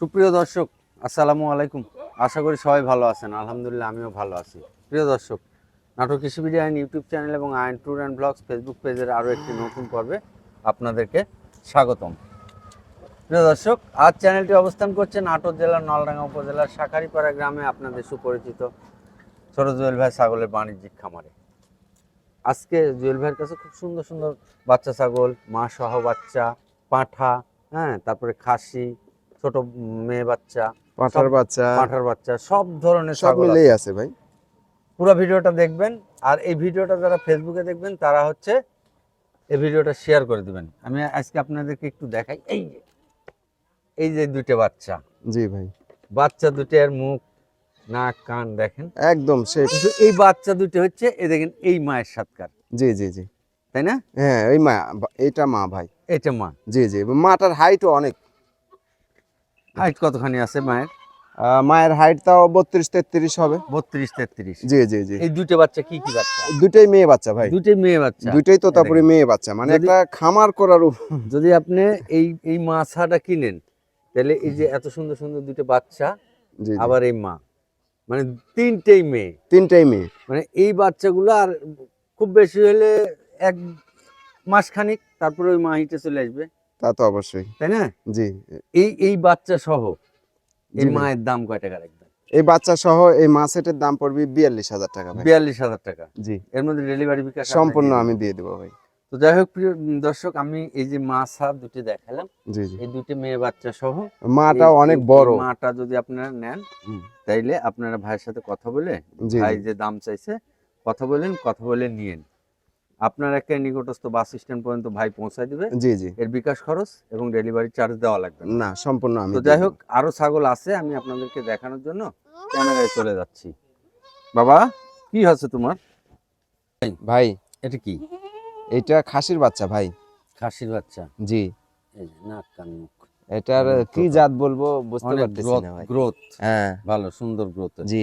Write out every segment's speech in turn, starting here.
সুপ্রিয় দর্শক, আসসালামু আলাইকুম। আশা করি সবাই ভালো আছেন। আলহামদুলিল্লাহ, আমিও ভালো আছি। প্রিয় দর্শক নাটক কৃষি বিডি আইন ইউটিউব চ্যানেল এবং আইন ট্যুর অ্যান্ড ব্লগস ফেসবুক পেজের আরও একটি নতুন পর্বে আপনাদেরকে স্বাগতম। প্রিয় দর্শক, আজ চ্যানেলটি অবস্থান করছে নাটোর জেলার নলডাঙ্গা উপজেলার শাখারিপাড়া গ্রামে আপনাদের সুপরিচিত ছোট জুয়েল ভাই ছাগলের বাণিজ্যিক খামারে। আজকে জুয়েল ভাইয়ের কাছে খুব সুন্দর সুন্দর বাচ্চা ছাগল, মা সহ বাচ্চা, পাঁঠা হ্যাঁ তারপরে খাসি ছোট মেয়ে বাচ্চা পাঠার বাচ্চা। পাঁঠার বাচ্চা সব ধরনের সব মিলেই আছে। ভাই। পুরো ভিডিওটা দেখবেন আর এই ভিডিওটা যারা ফেসবুকে দেখবেন তারা হচ্ছে এই ভিডিওটা শেয়ার করে দিবেন। আমি আজকে আপনাদেরকে একটু দেখাই। এই যে এই যে দুইটা বাচ্চা। জি ভাই। বাচ্চা দুটার মুখ নাক কান দেখেন। একদম সে কিন্তু এই বাচ্চা দুটো হচ্ছে এই দেখেন এই মায়ের সাতকার জি জি জি। তাই না? হ্যাঁ ওই মা এটা মা ভাই। এটা মা। জি জি মাটার হাইটও অনেক। হাইট কতখানি আছে মায়ের? মায়ের হাইট তাও বত্রিশ তেত্রিশ হবে। বত্রিশ তেত্রিশ। জি জি জি। এই দুটো বাচ্চা কি কি বাচ্চা? দুটোই মেয়ে বাচ্চা ভাই। দুটোই মেয়ে বাচ্চা। দুটোই তোতাপুরি মেয়ে বাচ্চা মানে একটা খামার করার যদি আপনি এই এই মাছাটা কিনেন তাহলে এই যে এত সুন্দর সুন্দর দুটো বাচ্চা। আবার এই মা। মানে তিনটেই মেয়ে। তিনটেই মেয়ে। মানে এই বাচ্চাগুলো আর খুব বেশি হলে এক মাস খানিক তারপরে ওই মা হিটে চলে আসবে। তা তো অবশ্যই। তাই না? জি। এই এই বাচ্চা সহ এই মায়ের দাম কয় টাকা রাখবেন? এই বাচ্চা সহ এই মা সেটের দাম পড়বে বিয়াল্লিশ হাজার টাকা বিয়াল্লিশ হাজার টাকা। জি। এর মধ্যে ডেলিভারি বিকাশ সম্পূর্ণ আমি দিয়ে দেবো ভাই। তো যাই হোক প্রিয় দর্শক আমি এই যে মা সাপ দুটি দেখালাম এই দুটি মেয়ে বাচ্চা সহ এই- অনেক বড়। মাটা যদি আপনারা নেন তাইলে আপনারা ভাইয়ের সাথে কথা বলে ভাই যে দাম চাইছে কথা বলেন কথা বলে নিয়েন। আপনার একটা নিকটস্থ বাস স্ট্যান্ড পর্যন্ত ভাই পৌঁছায় দিবে। জি জি। এর বিকাশ খরচ এবং ডেলিভারি চার্জ দেওয়া লাগবে না। সম্পূর্ণ আমি তো যাই হোক আরও ছাগল আছে আমি আপনাদেরকে দেখানোর জন্য ক্যামেরায় চলে যাচ্ছি। বাবা কি হচ্ছে তোমার? ভাই এটা কি? এটা খাসির বাচ্চা ভাই। খাসির বাচ্চা? জি। এই যে নাক কান মুখ। এটার কি জাত বলব বুঝতে পারতেছি গ্রোথ না ভাই। গ্রোথ হ্যাঁ। ভালো সুন্দর গ্রোথ জি।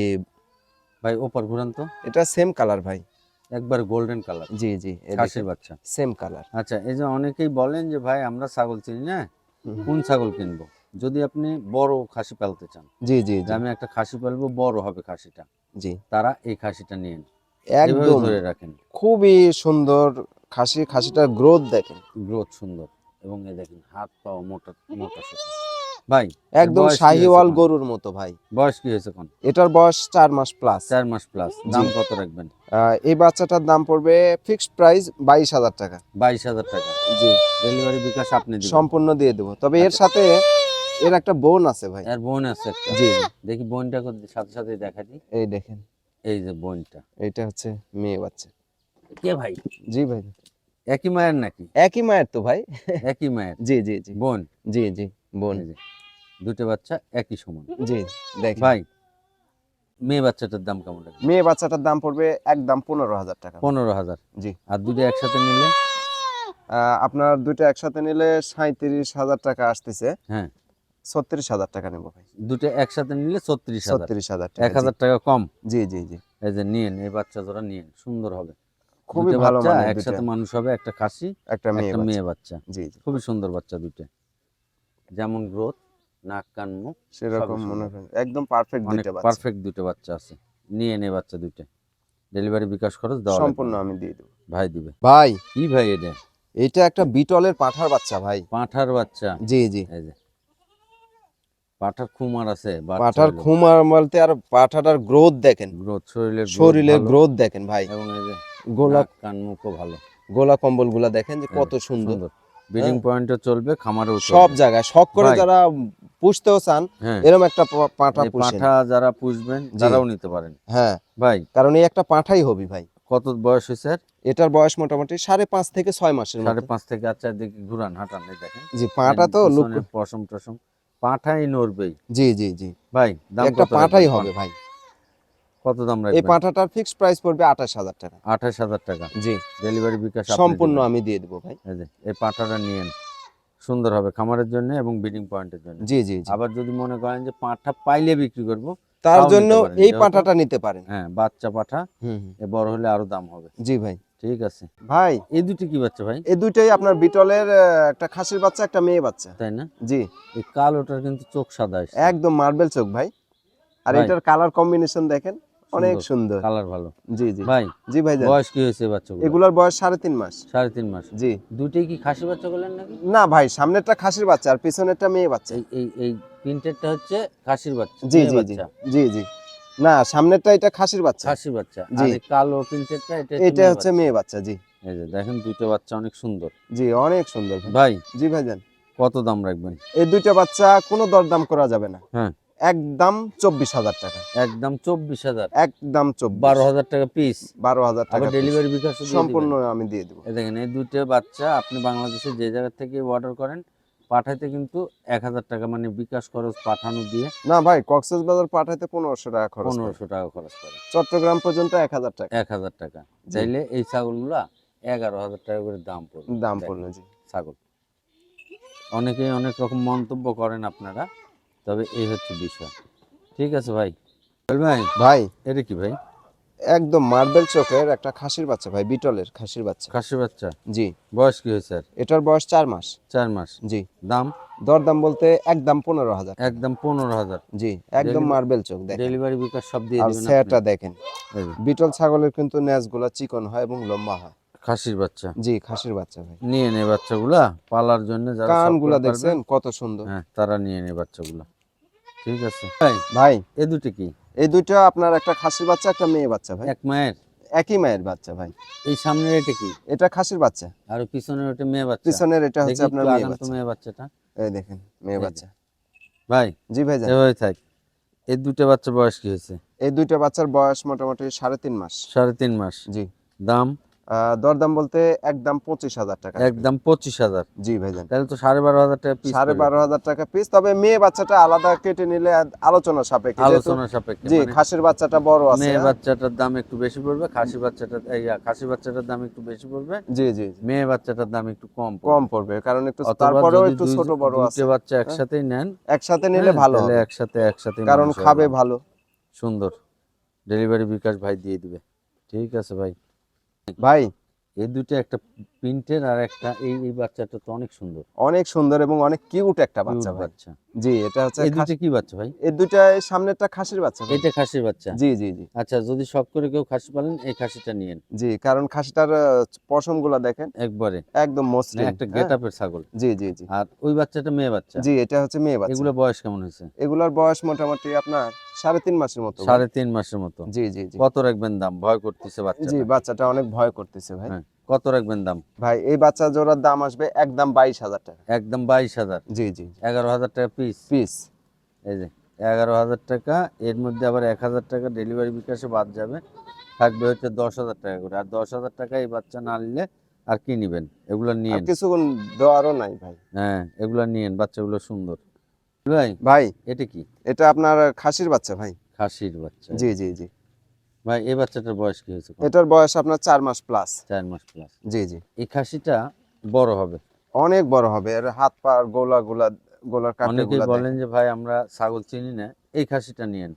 ভাই ওপর ঘুরান তো। এটা সেম কালার ভাই। একবার গোল্ডেন কালার জি জি খাসির বাচ্চা। সেম কালার আচ্ছা এই যে অনেকেই বলেন যে ভাই আমরা ছাগল চিনি না। কোন ছাগল কিনবো? যদি আপনি বড় খাসি পালতে চান জি জি যে আমি একটা খাসি পালবো বড় হবে খাসিটা। জি। তারা এই খাসিটা নিয়ে একদম। ধরে রাখেন। খুবই সুন্দর খাসি খাসিটার গ্রোথ দেখেন। গ্রোথ সুন্দর। এবং এই দেখেন হাত পা মোটা মোটা। ভাই একদম শাহিওয়াল গরুর মতো ভাই। বয়স কি হয়েছে কোন এটার বয়স চার মাস প্লাস চার মাস প্লাস দাম কত রাখবেন? এই বাচ্চাটার দাম পড়বে ফিক্সড প্রাইস বাইশ হাজার টাকা। বাইশ হাজার টাকা। জি। ডেলিভারি বিকাশ আপনি দিবেন। সম্পূর্ণ দিয়ে দেবো। তবে এর সাথে এর একটা বোন আছে ভাই। এর বোন আছে একটা। জি। দেখি বোনটা সাথে সাথে দেখা দিই। এই দেখেন। এই যে বোনটা। এটা হচ্ছে মেয়ে বাচ্চা। কে ভাই? জি ভাই। একই মায়ের নাকি? একই মায়ের তো ভাই। একই মায়ের? জি জি জি। বোন? জি জি। বোন। দুটো বাচ্চা একই সমান। জি দেখ ভাই মেয়ে বাচ্চাটার দাম কেমন লাগবে? মেয়ে বাচ্চাটার দাম পড়বে একদম পনেরো হাজার টাকা। পনেরো হাজার। জি। আর দুটো একসাথে নিলে? আপনার দুটো একসাথে নিলে সাঁত্রিশ হাজার টাকা আসতেছে। হ্যাঁ। ছত্রিশ হাজার টাকা নেব ভাই। দুটো একসাথে নিলে ছত্রিশ ছত্রিশ হাজার এক হাজার টাকা কম? জি জি জি। এই যে নিয়েন এই বাচ্চা জোড়া নিয়েন সুন্দর হবে। খুবই ভালো একসাথে মানুষ হবে একটা খাসি একটা মেয়ে বাচ্চা। জি। খুবই সুন্দর বাচ্চা দুটো। যেমন গ্রোথ নাক কান মুখ সেরকম মনে। হয়। একদম পারফেক্ট দুটো বাচ্চা। পারফেক্ট দুটো বাচ্চা আছে। নিয়ে নে বাচ্চা দুটো ডেলিভারি বিকাশ খরচ দেওয়া সম্পূর্ণ আমি দিয়ে দেবো। ভাই দিবে। ভাই। কি ভাই এটা? এটা একটা বিটলের পাঠার বাচ্চা ভাই। পাঁঠার বাচ্চা? জি জি। এই যে। পাঁঠার খুমার আছে পাঠার খুমার বলতে আর পাঠাটার গ্রোথ দেখেন। গ্রোথ শরীরের শরীরের গ্রোথ দেখেন ভাই। এবং এই যে গোলা কান মুখও ভালো। গোলা কম্বলগুলা দেখেন যে কত হ্যাঁ, সুন্দর। ব্রিডিং হ্যাঁ। পয়েন্টও চলবে খামারেও সব জায়গায় শখ করে যারা পুষতেও চান হ্যাঁ। এরকম একটা পাঁঠা পাঁঠা যারা পুষবেন। তারাও নিতে পারেন। হ্যাঁ। ভাই। কারণ এই একটা পাঁঠাই হবি ভাই। কত বয়স হয়েছে? এটার বয়স মোটামুটি সাড়ে পাঁচ থেকে ছয় মাসের সাড়ে পাঁচ থেকে আচ্ছা দেখি ঘুরান হাঁটান দেখেন। জি পাঁঠা তো লুক পশম টসম পাঁঠাই নড়বেই। জি জি জি। ভাই একটা পাঁঠাই হবে ভাই। কত দাম এই রাখবেন? পাঁঠাটার ফিক্সড প্রাইস পড়বে আঠাশ হাজার টাকা। আঠাশ হাজার টাকা। জি। ডেলিভারি বিকাশ সম্পূর্ণ আমি দিয়ে দেবো ভাই। এই যে এই পাঁঠাটা নিয়েন। সুন্দর হবে খামারের জন্য এবং ব্রিডিং পয়েন্টের জন্য। জি জি আবার যদি মনে করেন যে পাঁঠা পাইলে বিক্রি করব তার জন্য এই পাঁঠাটা নিতে পারেন। হ্যাঁ বাচ্চা পাঠা। এ বড় হলে আরও দাম হবে। জি ভাই। ঠিক আছে। ভাই। এই দুটি কি বাচ্চা ভাই? এই দুইটাই আপনার বিটলের একটা খাসির বাচ্চা একটা মেয়ে বাচ্চা। তাই না? জি। এই কালোটার কিন্তু চোখ সাদা একদম মার্বেল চোখ ভাই। আর এটার কালার কম্বিনেশন দেখেন। অনেক সুন্দর। কালার ভালো। জি জি। ভাই জি ভাই বয়স কি হয়েছে এগুলার বয়স সাড়ে তিন মাস। সাড়ে তিন মাস। জি। দুইটাই কি খাসি বাচ্চা নাকি? না ভাই সামনেরটা খাসির বাচ্চা আর পিছনেরটা মেয়ে বাচ্চা। এই এই প্রিন্টেডটা হচ্ছে খাসির বাচ্চা জি জি জি। জি জি। না সামনেরটা এটা খাসির বাচ্চা। খাসির বাচ্চা। জি। কালো প্রিন্টেডটা এটা এটা হচ্ছে মেয়ে বাচ্চা জি। এই যে দেখেন দুটো বাচ্চা অনেক সুন্দর। জি অনেক সুন্দর ভাই। ভাই। জি ভাইজান কত দাম রাখবেন? এই দুইটা বাচ্চা কোনো দরদাম করা যাবে না। হ্যাঁ। একদম চব্বিশ হাজার টাকা। একদম চব্বিশ হাজার। একদম বারো হাজার টাকা পিস বারো হাজার টাকা ডেলিভারি বিকাশ সম্পূর্ণ আমি দিয়ে দেবো। এই দেখেন এই দুটো বাচ্চা আপনি বাংলাদেশে যে জায়গা থেকে অর্ডার করেন পাঠাইতে কিন্তু এক হাজার টাকা মানে বিকাশ খরচ পাঠানো দিয়ে না ভাই কক্সেস বাজার পাঠাইতে পনেরোশো টাকা খরচ পনেরোশো টাকা খরচ করে। চট্টগ্রাম পর্যন্ত এক হাজার টাকা। এক হাজার টাকা। চাইলে এই ছাগলগুলা এগারো হাজার টাকা করে দাম পড়বে। দাম জি। ছাগল। অনেকেই অনেক রকম মন্তব্য করেন আপনারা। তবে এই হচ্ছে বিষয়। ঠিক আছে ভাই? ভাই। ভাই এটা কি ভাই? একদম মার্বেল চোখের একটা খাসির বাচ্চা ভাই বিটলের খাসির বাচ্চা। খাসির বাচ্চা? জি। বয়স কি হয়েছে আর এটার বয়স চার মাস। চার মাস। জি। দাম? দরদাম বলতে একদম পনেরো হাজার। একদম পনেরো হাজার। জি একদম মার্বেল চোখ দেখেন। ডেলিভারি বিকাশ সব দিয়ে আর সেটা দেখেন। বিটল ছাগলের কিন্তু ন্যাজগুলা চিকন হয় এবং লম্বা হয়। খাসির বাচ্চা? জি খাসির বাচ্চা ভাই। নিয়ে নে বাচ্চাগুলা পালার জন্য যারা কানগুলা দেখছেন কত সুন্দর। হ্যাঁ তারা নিয়ে নে বাচ্চাগুলা। ঠিক আছে। ভাই ভাই। দুটি কি? এই দুইটা আপনার একটা খাসির বাচ্চা একটা মেয়ে বাচ্চা ভাই। এক মায়ের? একই মায়ের বাচ্চা ভাই। এই সামনের এটা কি? এটা খাসির বাচ্চা। আর পিছনের ওটা মেয়ে বাচ্চা। পিছনের এটা হচ্ছে আপনার মেয়ে বাচ্চা। মেয়ে বাচ্চাটা। এই দেখেন মেয়ে বাচ্চা। ভাই জি ভাই এভাবে থাক। এই দুটো বাচ্চার বয়স কি হয়েছে? এই দুইটা বাচ্চার বয়স মোটামুটি সাড়ে তিন মাস। সাড়ে তিন মাস। জি। দাম? দরদাম বলতে একদম পঁচিশ হাজার টাকা একদম পঁচিশ হাজার। জি ভাইজান। তাহলে তো সাড়ে বারো হাজার টাকা পিস সাড়ে বারো হাজার টাকা পিস তবে মেয়ে বাচ্চাটা আলাদা কেটে নিলে আলোচনা সাপেক্ষে আলোচনা সাপেক্ষে জি মানে খাসির বাচ্চাটা বড় আছে মেয়ে হ্যাঁ? বাচ্চাটার দাম একটু বেশি পড়বে খাসি বাচ্চাটা এই খাসি বাচ্চাটার দাম একটু বেশি পড়বে জি জি। মেয়ে বাচ্চাটার দাম একটু কম কম পড়বে কারণ একটু তারপরেও একটু ছোট বড় আছে। বাচ্চা একসাথেই নেন একসাথে নিলে হ্যাঁ, ভালো হবে। একসাথে একসাথে কারণ খাবে। ভালো। সুন্দর। ডেলিভারি বিকাশ ভাই দিয়ে দিবে। ঠিক আছে ভাই। ভাই এই দুটো একটা প্রিন্টের আর একটা এই এই বাচ্চাটা তো অনেক সুন্দর। অনেক সুন্দর এবং অনেক কিউট একটা বাচ্চা বাচ্চা। জি এটা হচ্ছে এই দুটো কি বাচ্চা ভাই? এই সামনেরটা খাসির বাচ্চা। এটা খাসির বাচ্চা? জি জি জি। আচ্ছা যদি শখ করে কেউ খাসি পালেন এই খাসিটা নিয়েন। জি কারণ খাসিটার পশমগুলা দেখেন একবারে। একদম মানে মসৃণ একটা হ্যাঁ? গেট আপের ছাগল। জি জি জি। আর ওই বাচ্চাটা মেয়ে বাচ্চা? জি এটা হচ্ছে মেয়ে বাচ্চা। এগুলো বয়স কেমন হয়েছে? এগুলার বয়স মোটামুটি আপনার সাড়ে তিন মাসের মতো সাড়ে তিন মাসের মতো। জি জি জি। কত রাখবেন দাম? ভয় করতেছে বাচ্চা জি বাচ্চাটা অনেক ভয় করতেছে ভাই। হ্যাঁ। কত রাখবেন দাম? ভাই এই বাচ্চা জোড়ার দাম আসবে একদম বাইশ হাজার টাকা। একদম বাইশ হাজার? জি জি এগারো হাজার টাকা পিস পিস এই যে এগারো হাজার টাকা এর মধ্যে আবার এক হাজার টাকা ডেলিভারি বিকাশে বাদ যাবে। থাকবে হচ্ছে দশ হাজার টাকা করে। আর দশ হাজার টাকা এই বাচ্চা না নিলে আর কি নিবেন? এগুলো নিয়ে কিছুক্ষণ দেওয়ারও নাই ভাই। হ্যাঁ এগুলো নিয়েন বাচ্চাগুলো সুন্দর। ভাই ভাই এটা কি? এটা আপনার খাসির বাচ্চা ভাই। খাসির বাচ্চা। জি জি জি। ভাই এই বাচ্চাটার বয়স কি হয়েছে এটার বয়স আপনার চার মাস প্লাস চার মাস প্লাস জি জি। এই খাসিটা বড় হবে? অনেক বড় হবে। এর হাত পা গোলা গোলা গোলার কাটে অনেকেই বলেন যে ভাই আমরা ছাগল চিনি না। এই খাসিটা নিয়েন।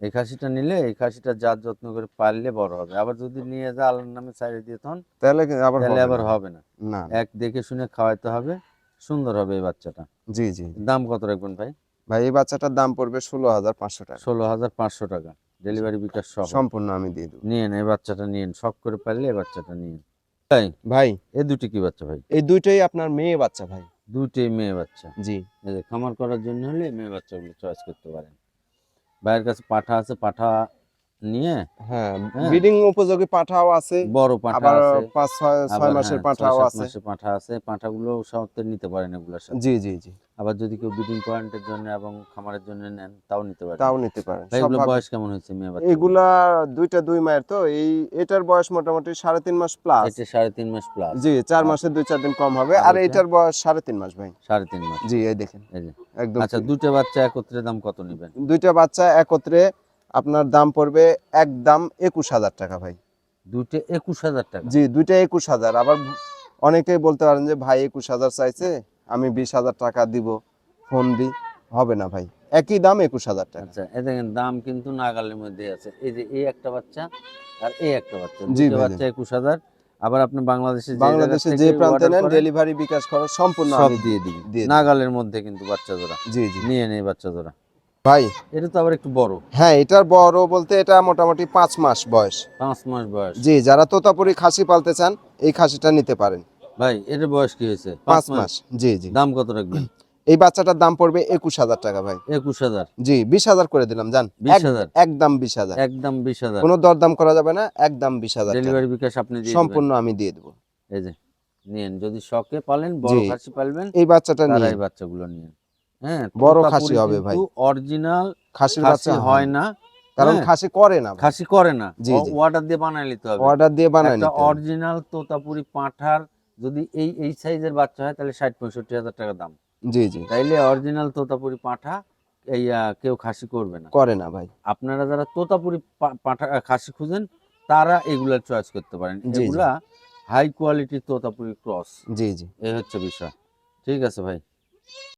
এই খাসিটা নিলে এই খাসিটা জাত যত্ন করে পারলে বড় হবে। আবার যদি নিয়ে যা আল্লাহর নামে ছাড়িয়ে দিয়ে তখন তাহলে আবার তাহলে হবে আবার না। হবে না না। এক দেখে শুনে খাওয়াইতে হবে সুন্দর হবে এই বাচ্চাটা। জি জি। দাম কত রাখবেন ভাই? ভাই এই বাচ্চাটার দাম পড়বে ষোলো হাজার পাঁচশো টাকা। ষোলো হাজার পাঁচশো টাকা। ডেলিভারি বিকাশ সব সম্পূর্ণ আমি দিয়ে দেবো। নিয়ে এই বাচ্চাটা নিয়ে শখ করে পারলে এই বাচ্চাটা নিয়ে তাই? ভাই? এই দুটি কি বাচ্চা ভাই? এই দুইটাই আপনার মেয়ে বাচ্চা ভাই। দুইটাই মেয়ে বাচ্চা। জি। খামার করার জন্য হলে মেয়ে বাচ্চাগুলো চয়েস করতে পারেন। ভাইয়ের কাছে পাঠা আছে পাঠা নিয়ে? হ্যাঁ হ্যাঁ। ব্রিডিং উপযোগী পাঠাও আছে বড় পাঠা আবার আছে। পাঁচ ছয় ছয় আবার মাসের পাঠাও আছে। মাসের পাঠা আছে। পাঠাগুলো নিতে পারেন এগুলোর সাথে। জি জি জি। আবার যদি কেউ ব্রিডিং পয়েন্টের জন্য এবং খামারের জন্য নেন তাও নিতে পারেন। তাও নিতে পারেন। এগুলো বয়স কেমন হয়েছে মেয়ে বাচ্চা এগুলা দুইটা দুই মায়ের তো। এই এটার বয়স মোটামুটি সাড়ে তিন মাস প্লাস এটা সাড়ে তিন মাস প্লাস জি চার মাসের দুই চার দিন কম হবে। আর আর এটার বয়স সাড়ে তিন মাস ভাই। সাড়ে তিন মাস। জি এই দেখেন। এই যে। একদম আচ্ছা দুটো বাচ্চা একত্রে দাম কত নেবেন? দুইটা বাচ্চা একত্রে আপনার দাম পড়বে একদম একুশ হাজার টাকা ভাই। দুইটা একুশ হাজার টাকা। জি দুইটা একুশ হাজার। আবার অনেকেই বলতে পারেন যে ভাই একুশ হাজার চাইছে আমি বিশ হাজার টাকা দিব ফোন দি হবে না ভাই। একই দাম একুশ হাজার টাকা। আচ্ছা দেখেন দাম কিন্তু নাগালের মধ্যে আছে। এই যে এই একটা বাচ্চা আর এই একটা বাচ্চা। জি দুটো বাচ্চা একুশ হাজার। আবার আপনি বাংলাদেশে যে বাংলাদেশে যে প্রান্তে নেন ডেলিভারি বিকাশ খরচ সম্পূর্ণ সব আমি দিয়ে দিই। নাগালের মধ্যে কিন্তু বাচ্চা জোড়া। জি জি। নিয়ে নেই বাচ্চা জোড়া। ভাই? এটা তো আবার একটু বড়। হ্যাঁ এটার বড় বলতে এটা মোটামুটি পাঁচ মাস বয়স। পাঁচ মাস বয়স। জি যারা তোতাপুরি খাসি পালতে চান এই খাসিটা নিতে পারেন। ভাই এটার বয়স কি হয়েছে? পাঁচ মাস। জি জি। দাম কত রাখবেন? এই বাচ্চাটার দাম পড়বে একুশ হাজার টাকা ভাই। একুশ হাজার। জি বিশ হাজার করে দিলাম জান। বিশ হাজার? একদম বিশ হাজার। একদম বিশ হাজার। কোনো দরদাম করা যাবে না একদম বিশ হাজার। ডেলিভারি বিকাশ আপনি সম্পূর্ণ আমি দিয়ে দেবো। এই যে নিয়েন যদি শখে পালেন বড় খাসি পালবেন এই বাচ্চাটা নিয়ে এই বাচ্চাগুলো নিয়েন। হ্যাঁ বড় খাসি হবে ভাই। অরিজিনাল খাসির খাসি বাচ্চা হয় না। কারণ হ্যাঁ। খাসি করে না খাসি করে না। ওয়াটার দিয়ে বানাই নিতে হবে। অর্ডার দিয়ে বানায় নিতে অরিজিনাল তোতাপুরি পাঁঠার যদি এই এই সাইজের বাচ্চা হয় তাহলে ষাট পঁয়ষট্টি হাজার টাকা দাম। জি জি। তাইলে অরিজিনাল তোতাপুরি পাঁঠা এই কেউ খাসি করবে না। করে না ভাই। আপনারা যারা তোতাপুরি পাঁঠা খাসি খুঁজেন তারা এগুলা চয়েস করতে পারেন। এগুলা হাই কোয়ালিটি তোতাপুরি ক্রস জি জি। এই হচ্ছে বিষয়। ঠিক আছে ভাই।